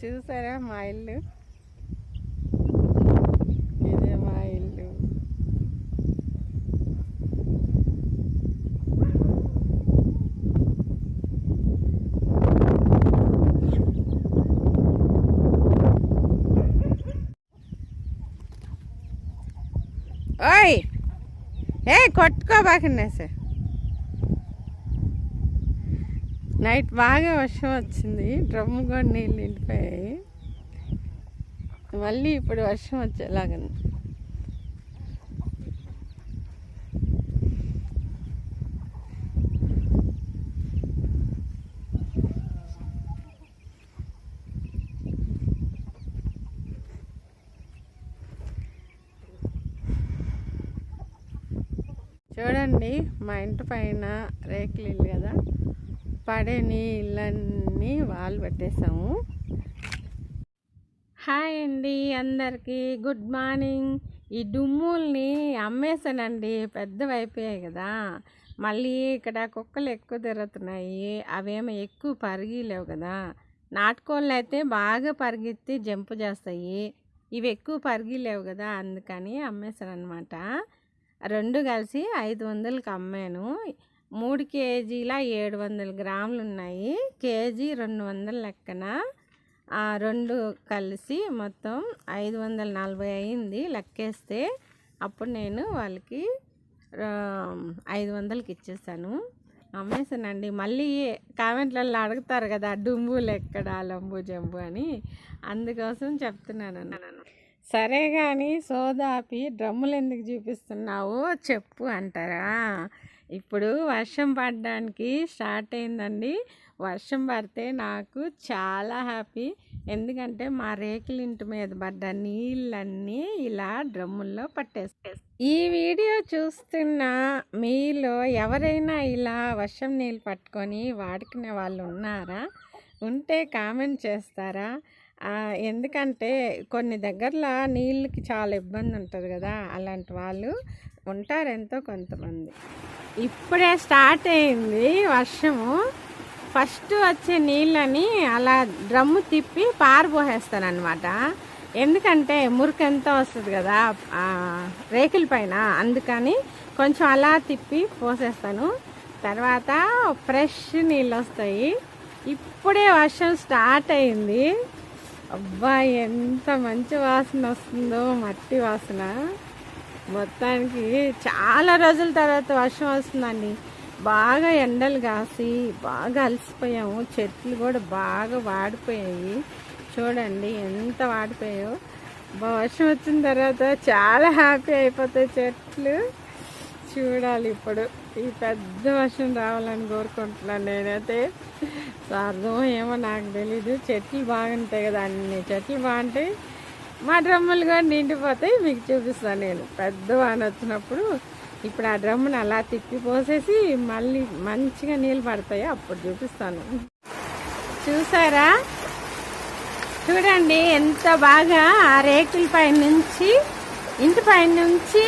చూసారా మా ఇల్లు ఇదే మా ఇల్లు ఓయ్ ఏ కొట్టుకోబాకండి సార్ నైట్ బాగా వర్షం వచ్చింది. డ్రమ్ము కూడా నీళ్ళు నిండిపోయాయి. మళ్ళీ ఇప్పుడు వర్షం వచ్చేలాగుంది చూడండి మా ఇంటి పైన రేకులు ఇల్లు కదా. పడే నీళ్ళన్నీ వాళ్ళు పెట్టేసాము. హాయ్ అండి అందరికీ. Good morning. ఈ డుమ్ముల్ని అమ్మేసానండి. పెద్దవి అయిపోయాయి కదా. మళ్ళీ ఇక్కడ కుక్కలు ఎక్కువ తిరుగుతున్నాయి. అవేమో ఎక్కువ పరిగిలేవు కదా. నాటుకోళ్ళు అయితే బాగా పరిగెత్తి జంపు చేస్తాయి. ఇవి ఎక్కువ పరిగిలేవు కదా. అందుకని అమ్మేశాను అనమాట రెండు కలిసి ఐదు వందలకి అమ్మాను. మూడు కేజీల ఏడు వందల గ్రాములు ఉన్నాయి కేజీ రెండు వందల లెక్కన రెండు కలిసి మొత్తం ఐదు వందల నలభై అయింది. లెక్కేస్తే అప్పుడు నేను వాళ్ళకి ఐదు వందలకి ఇచ్చేసాను. అమ్మేసానండి మళ్ళీ కామెంట్లలో అడుగుతారు కదా డుంబులు ఎక్కడ లంబు జంబు అని. అందుకోసం చెప్తున్నాను. అన్నాను సరే కానీ సోదాపి డ్రమ్ములు ఎందుకు చూపిస్తున్నావు? చెప్పు అంటారా? ఇప్పుడు వర్షం పడడానికి స్టార్ట్ అయిందండి. వర్షం పడితే నాకు చాలా హ్యాపీ. ఎందుకంటే మా రేకుల ఇంటి మీద పడ్డ నీళ్ళన్నీ ఇలా డ్రమ్ముల్లో పట్టేస్తాయి. ఈ వీడియో చూస్తున్న మీలో ఎవరైనా ఇలా వర్షం నీళ్ళు పట్టుకొని వాడుకునే వాళ్ళు ఉన్నారా? ఉంటే కామెంట్ చేస్తారా? ఎందుకంటే కొన్ని దగ్గరలో నీళ్ళకి చాలా ఇబ్బంది ఉంటుంది కదా అలాంటి వాళ్ళు ఉంటారు ఎంతో కొంతమంది. ఇప్పుడే స్టార్ట్ అయింది వర్షము. ఫస్ట్ వచ్చే నీళ్ళని అలా డ్రమ్ము తిప్పి పారబోసేస్తాను అనమాట ఎందుకంటే మురికి ఎంత వస్తుంది కదా రేకుల పైన. అందుకని కొంచెం అలా తిప్పి పోసేస్తాను. తర్వాత ఫ్రెష్ నీళ్ళు వస్తాయి. ఇప్పుడే వర్షం స్టార్ట్ అయింది. అబ్బా ఎంత మంచి వాసన వస్తుందో మట్టి వాసన. మొత్తానికి చాలా రోజుల తర్వాత వర్షం వస్తుందండి. బాగా ఎండలు కాసి బాగా అలసిపోయాము. చెట్లు కూడా బాగా వాడిపోయాయి. చూడండి ఎంత వాడిపోయాయో. వర్షం వచ్చిన తర్వాత చాలా హ్యాపీ అయిపోతాయి చెట్లు. చూడాలి ఇప్పుడు. ఈ పెద్ద వర్షం రావాలని కోరుకుంటున్నాను నేనైతే. సో అర్థం ఏమో నాకు తెలీదు. చెట్లు బాగుంటాయి కదా అన్ని. చెట్లు బాగుంటాయి మా డ్రమ్ములు కూడా నిండిపోతాయి. మీకు చూపిస్తాను నేను. పెద్ద వాన వచ్చినప్పుడు ఇప్పుడు ఆ డ్రమ్మును అలా తిప్పి పోసేసి మళ్ళీ మంచిగా నీళ్ళు పడతాయి? అప్పుడు చూపిస్తాను. చూసారా? చూడండి ఎంత బాగా ఆ రేకుల పైన నుంచి ఇంటి పైన నుంచి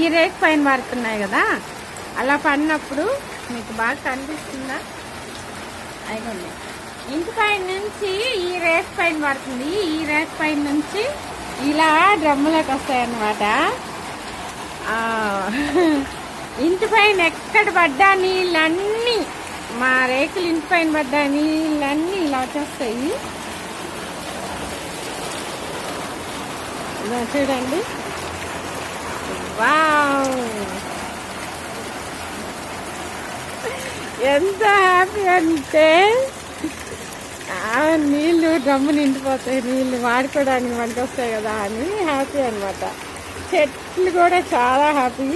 ఈ రేకు పైన పడుతున్నాయి కదా? అలా పడినప్పుడు మీకు బాగా కనిపిస్తుందా? అయిపోయింది. ఇంటి పైన నుంచి ఈ రేక్ పైన పడుతుంది. ఈ రేక్ పైన నుంచి ఇలా డ్రమ్ములోకి వస్తాయన్నమాట. ఇంటి పైన ఎక్కడ పడ్డా నీళ్ళన్నీ మా రేకులు ఇంటి పైన పడ్డా నీళ్ళన్నీ ఇలా వచ్చేస్తాయి. చూడండి. వావ్! ఎంత హ్యాపీ అంటే ఆ నీళ్ళు డ్రమ్ము నిండిపోతాయి నీళ్ళు వాడుకోవడానికి మనకి వస్తాయి కదా అని హ్యాపీ అనమాట చెట్లు కూడా చాలా హ్యాపీ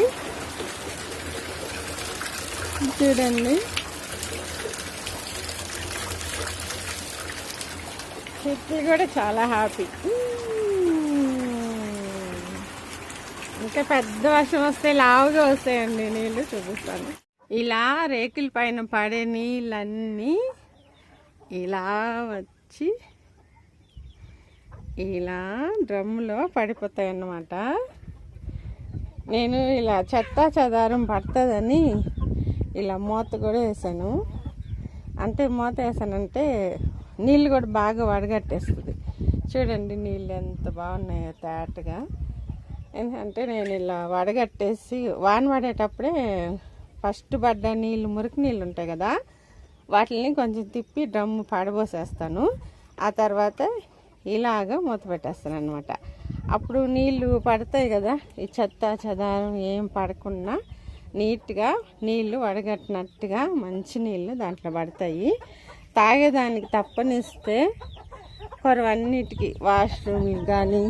చూడండి. చెట్లు కూడా చాలా హ్యాపీ ఇంకా పెద్ద వర్షం వస్తే లావుగా వస్తాయండి నీళ్ళు చూపిస్తాను. ఇలా రేకుల పైన పడే నీళ్ళన్నీ ఇలా వచ్చి ఇలా డ్రమ్ములో పడిపోతాయి అన్నమాట. నేను ఇలా చెత్త చెదారం పడుతుందని ఇలా మూత కూడా వేసాను. అంటే మూత వేసానంటే నీళ్ళు కూడా బాగా వడగట్టేస్తుంది. చూడండి నీళ్ళు ఎంత బాగున్నాయో తేటగా. ఎందుకంటే నేను ఇలా వడగట్టేసి వాన పడేటప్పుడే ఫస్ట్ పడ్డ నీళ్ళు మురికి నీళ్ళు ఉంటాయి కదా వాటిని కొంచెం తిప్పి డ్రమ్ము పడబోసేస్తాను. ఆ తర్వాత ఇలాగ మూత పెట్టేస్తాను అనమాట అప్పుడు నీళ్ళు పడతాయి కదా ఈ చెత్త చెదారం ఏం పడకుండా నీట్గా నీళ్ళు వడగట్టినట్టుగా మంచి నీళ్ళు దాంట్లో పడతాయి. తాగేదానికి తప్పనిస్తే కొరవన్నిటికి వాష్రూమ్కి కానీ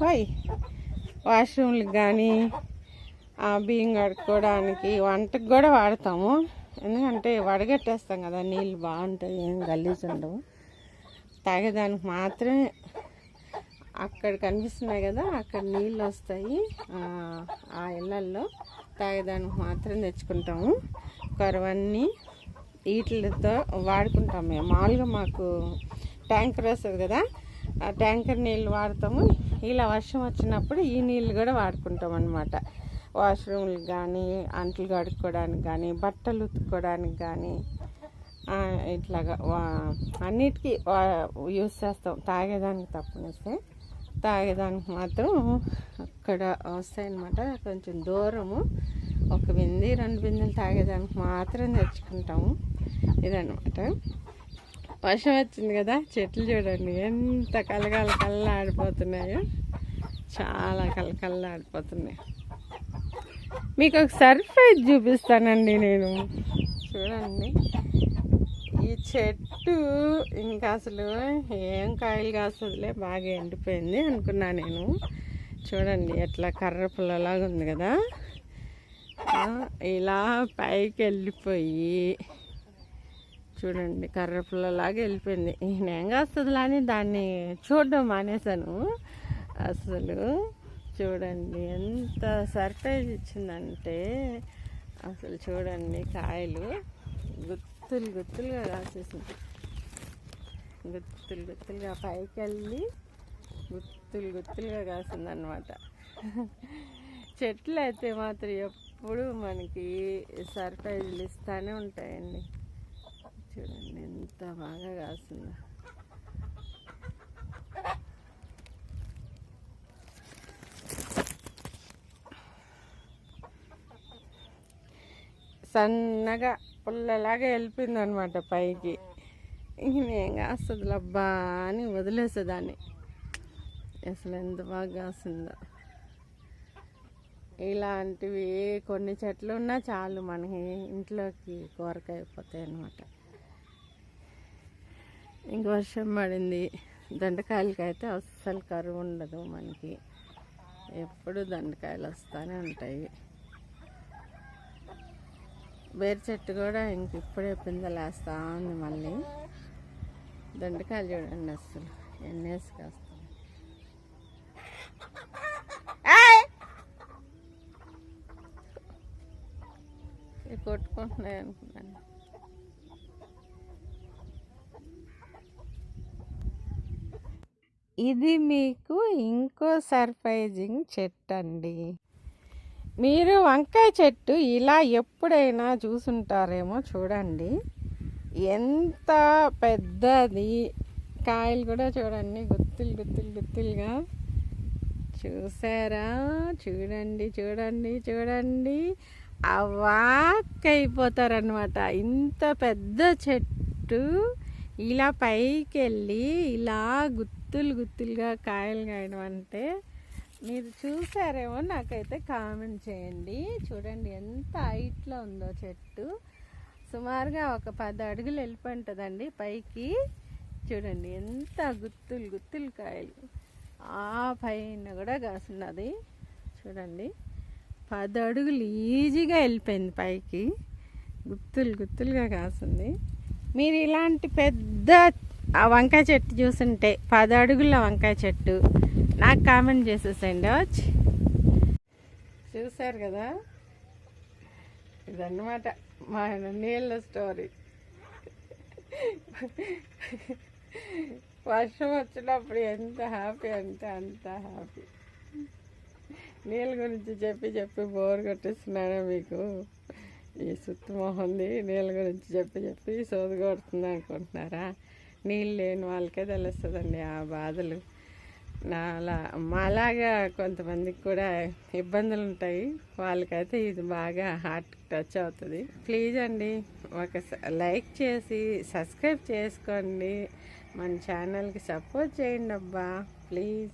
పోయి వాష్రూమ్లకు కానీ బియ్యం కడుక్కోవడానికి వంటకు కూడా వాడతాము. ఎందుకంటే వడగట్టేస్తాం కదా నీళ్ళు బాగుంటాయి ఏం గలీజ్ ఉండవు. తాగేదానికి మాత్రమే అక్కడ కనిపిస్తున్నాయి కదా అక్కడ నీళ్ళు వస్తాయి. ఆ, ఇళ్ళల్లో తాగేదానికి మాత్రం తెచ్చుకుంటాము. కొరవన్నీ వీటితో వాడుకుంటాం మేము. మామూలుగా మాకు ట్యాంకర్ వస్తుంది కదా ఆ ట్యాంకర్ నీళ్ళు వాడతాము. ఇలా వర్షం వచ్చినప్పుడు ఈ నీళ్ళు కూడా వాడుకుంటాం అనమాట వాష్రూమ్లకు కానీ అంట్లు కడుక్కోవడానికి కానీ బట్టలు ఉతుక్కోవడానికి కానీ ఇట్లాగా వా- అన్నిటికీ యూస్ చేస్తాం. తాగేదానికి తప్పనిస్తే తాగేదానికి మాత్రం అక్కడ వస్తాయన్నమాట. కొంచెం దూరము. ఒక బింది రెండు బిందెలు తాగేదానికి మాత్రం తెచ్చుకుంటాము. ఇదన్నమాట. వర్షం వచ్చింది కదా చెట్లు చూడండి. ఎంత కలగల కళ్ళ ఆడిపోతున్నాయో చాలా కలకల్లా ఆడిపోతున్నాయి మీకు ఒక సర్ప్రైజ్ చూపిస్తానండి నేను. చూడండి. ఈ చెట్టు ఇంకా అసలు ఏం కాయలు కాస్తుందిలే బాగా ఎండిపోయింది అనుకున్నా నేను. చూడండి ఎట్లా కర్ర పుల్లలాగా ఉంది కదా. ఇలా పైకి వెళ్ళిపోయి చూడండి కర్ర పుల్లలాగా వెళ్ళిపోయింది. నేను కాస్తుంది అని దాన్ని చూడడం మానేశాను. అసలు చూడండి ఎంత సర్ప్రైజ్ ఇచ్చిందంటే అసలు చూడండి కాయలు గుత్తులు గుత్తులుగా కాసేసింది. గుత్తులు గుత్తులుగా పైకి వెళ్ళి గుత్తులు గుత్తులుగా కాసిందనమాట చెట్లు అయితే మాత్రం ఎప్పుడు మనకి సర్ప్రైజులు ఇస్తూనే ఉంటాయండి. చూడండి ఎంత బాగా కాసిందో. సన్నగా పుల్లలాగా వెళ్ళిపోయింది అనమాట పైకి. ఇంక నేను కాస్తుంది లబ్బా అని వదిలేసేదాన్ని. అసలు ఎంత బాగా కాస్తుందో ఇలాంటివి కొన్ని చెట్లు ఉన్నా చాలు మనకి ఇంట్లోకి కూరకాయ అయిపోతాయి ఇంక వర్షం పడింది. దొండకాయలకి అయితే అస్సలు కరువు ఉండదు మనకి. ఎప్పుడు దొండకాయలు వస్తూనే ఉంటాయి. బేరు చెట్టు కూడా ఇంక ఇప్పుడే పిందలేస్తా ఉంది మళ్ళీ. దొండకాయలు చూడండి అసలు ఎన్నేసి కాస్తాయి. ఇవి కొట్టుకుంటున్నాయి అనుకున్నాను. ఇది మీకు ఇంకో సర్ప్రైజింగ్ చెట్టు అండి మీరు వంకాయ చెట్టు ఇలా ఎప్పుడైనా చూసుంటారేమో చూడండి. ఎంత పెద్దది కాయలు కూడా చూడండి. గుత్తులు గుత్తులు గుత్తులుగా. చూసారా? చూడండి చూడండి చూడండి. అవాక్ అయిపోతారనమాట ఇంత పెద్ద చెట్టు ఇలా పైకి వెళ్ళి ఇలా గుత్తులు గుత్తులుగా కాయలు కాయడం అంటే మీరు చూసారేమో నాకైతే కామెంట్ చేయండి. చూడండి ఎంత హైట్లో ఉందో చెట్టు. సుమారుగా ఒక పది అడుగులు వెళ్ళిపోతుందండి పైకి. చూడండి ఎంత గుత్తులు గుత్తులు కాయలు. ఆ పైన కూడా కాసున్నది. చూడండి పది అడుగులు ఈజీగా వెళ్ళిపోయింది పైకి. గుత్తులు గుత్తులుగా కాసింది. మీరు ఇలాంటి పెద్ద ఆ వంకాయ చెట్టు చూసుంటే పది అడుగుల వంకాయ చెట్టు. నాకు కామెంట్ చేసేసండి వచ్చి చూసారు కదా? ఇదన్నమాట మా నీళ్ళ స్టోరీ. వర్షం వచ్చినప్పుడు ఎంత హ్యాపీ అంటే అంత హ్యాపీ నీళ్ళ గురించి చెప్పి చెప్పి బోర్ కొట్టిస్తున్నాను మీకు? ఈ సుత్తు మొహంది నీళ్ళ గురించి చెప్పి చెప్పి సోది కొడుతుంది అనుకుంటున్నారా? నీళ్ళు లేని వాళ్ళకే తెలుస్తుందండి ఆ బాధలు. నాలా మాలాగా కొంతమందికి కూడా ఇబ్బందులు ఉంటాయి. వాళ్ళకైతే ఇది బాగా హార్ట్ టచ్ అవుతుంది. ప్లీజ్ అండి ఒక లైక్ చేసి సబ్స్క్రైబ్ చేసుకోండి. మన ఛానల్కి సపోర్ట్ చేయండి అబ్బా. ప్లీజ్